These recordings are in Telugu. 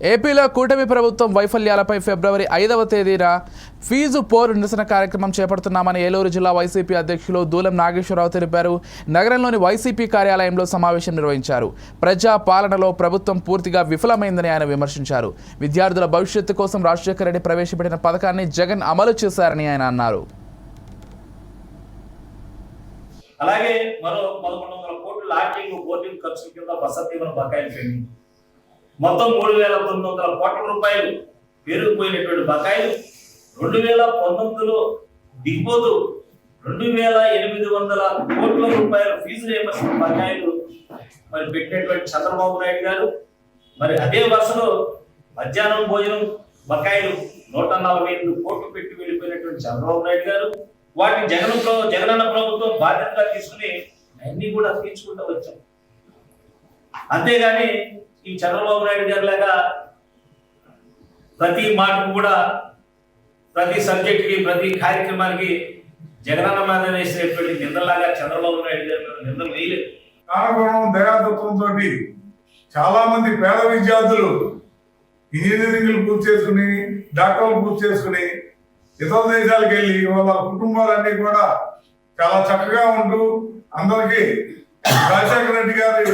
ఏపీలో కూటమి ప్రభుత్వం వైఫల్యాలపై ఫిబ్రవరి ఐదవ తేదీన ఫీజు పోరు నిరసన కార్యక్రమం చేపడుతున్నామని ఏలూరు జిల్లా వైసీపీ అధ్యక్షులు దూలం నాగేశ్వరరావు తెలిపారు. నగరంలోని వైసీపీ కార్యాలయంలో సమావేశం నిర్వహించారు. ప్రజా పాలనలో ప్రభుత్వం పూర్తిగా విఫలమైందని ఆయన విమర్శించారు. విద్యార్థుల భవిష్యత్తు కోసం రాజశేఖర రెడ్డి ప్రవేశపెట్టిన పథకాన్ని జగన్ అమలు చేశారని ఆయన అన్నారు. అలాగే మరో పదకొండు వందల కోట్లు లాడ్జింగ్ బోర్డింగ్ ఖర్చుల కింద వసతి బకాయిలు పెండింగ్ మొత్తం మూడు వేల తొమ్మిది వందల కోట్ల రూపాయలు పేరుకుపోయినటువంటి బకాయిలు రెండు వేల పంతొమ్మిదిలో దిగిపోతూ రెండు వేల ఎనిమిది వందల కోట్ల రూపాయల ఫీజు రియంబర్స్మెంట్ బకాయిలు మరి పెట్టినటువంటి చంద్రబాబు నాయుడు గారు. మరి అదే వరుసలో మధ్యాహ్నం భోజనం బకాయిలు నూట నలభై ఎనిమిది కోట్లు పెట్టి వెళ్ళిపోయినటువంటి చంద్రబాబు నాయుడు గారు. వాటిని జగన్ జగనన్న ప్రభుత్వం బాధ్యతగా తీసుకుని అన్ని కూడా తీర్చుకుంటూ వచ్చాం. అంతేగాని ఈ చంద్రబాబు నాయుడు గారు లాగా ప్రతి మాటకు కూడా ప్రతి సబ్జెక్ట్కి ప్రతి కార్యక్రమానికి జగనన్న మీద వేసినటువంటి నిందలాగా చంద్రబాబు నాయుడు గారు నిందలు వేయలేదు. కారణం దయాతత్వంతో చాలా మంది పేద విద్యార్థులు ఇంజనీరింగ్లు పూర్తి చేసుకుని డాక్టర్లు పూర్తి చేసుకుని ఇతర దేశాలకు వెళ్ళి వాళ్ళ కుటుంబాలన్నీ కూడా చాలా చక్కగా ఉంటూ అందరికీ రాజశేఖర రెడ్డి గారి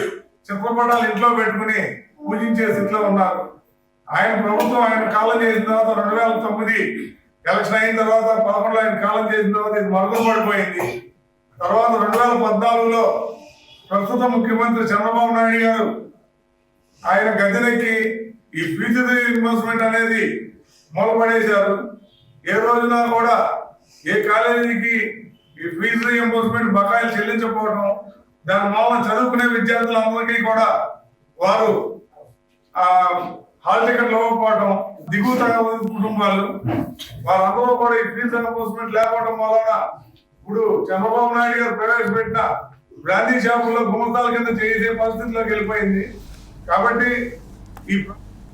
చిత్రపటాలు ఇంట్లో పెట్టుకుని పూజించే స్థితిలో ఉన్నారు. ఆయన ప్రభుత్వం ఆయన కాలం చేసిన తర్వాత రెండు వేల తొమ్మిది ఎలక్షన్ అయిన తర్వాత పదకొండులో ఆయన కాలం చేసిన తర్వాత ఇది మరుగున పడిపోయింది తర్వాత రెండు వేల పద్నాలుగులో ప్రస్తుత ముఖ్యమంత్రి చంద్రబాబు నాయుడు గారు ఆయన గదిలెక్కి ఈ ఫ్యూచర్ ఇన్వెస్ట్మెంట్ అనేది మూలపడేశారు. ఏ రోజున కూడా ఏ కాలేజీకి ఈ ఫీజు రియంబర్స్మెంట్ బకాయిలు చెల్లించకపోవడం దాని మూలన చదువుకునే విద్యార్థులందరికీ కూడా వారు హాల్ టికెట్ ఇవ్వకపోవడం దిగువ తరగతి కుటుంబాలు వారందరూ కూడా ఈ ఫీజు రియంబర్స్మెంట్ లేకపోవడం వలన ఇప్పుడు చంద్రబాబు నాయుడు గారు ప్రవేశపెట్టిన బ్రాందీ షాపుల్లో గుమ్మతాల కింద చేసే పరిస్థితిలోకి వెళ్ళిపోయింది. కాబట్టి ఈ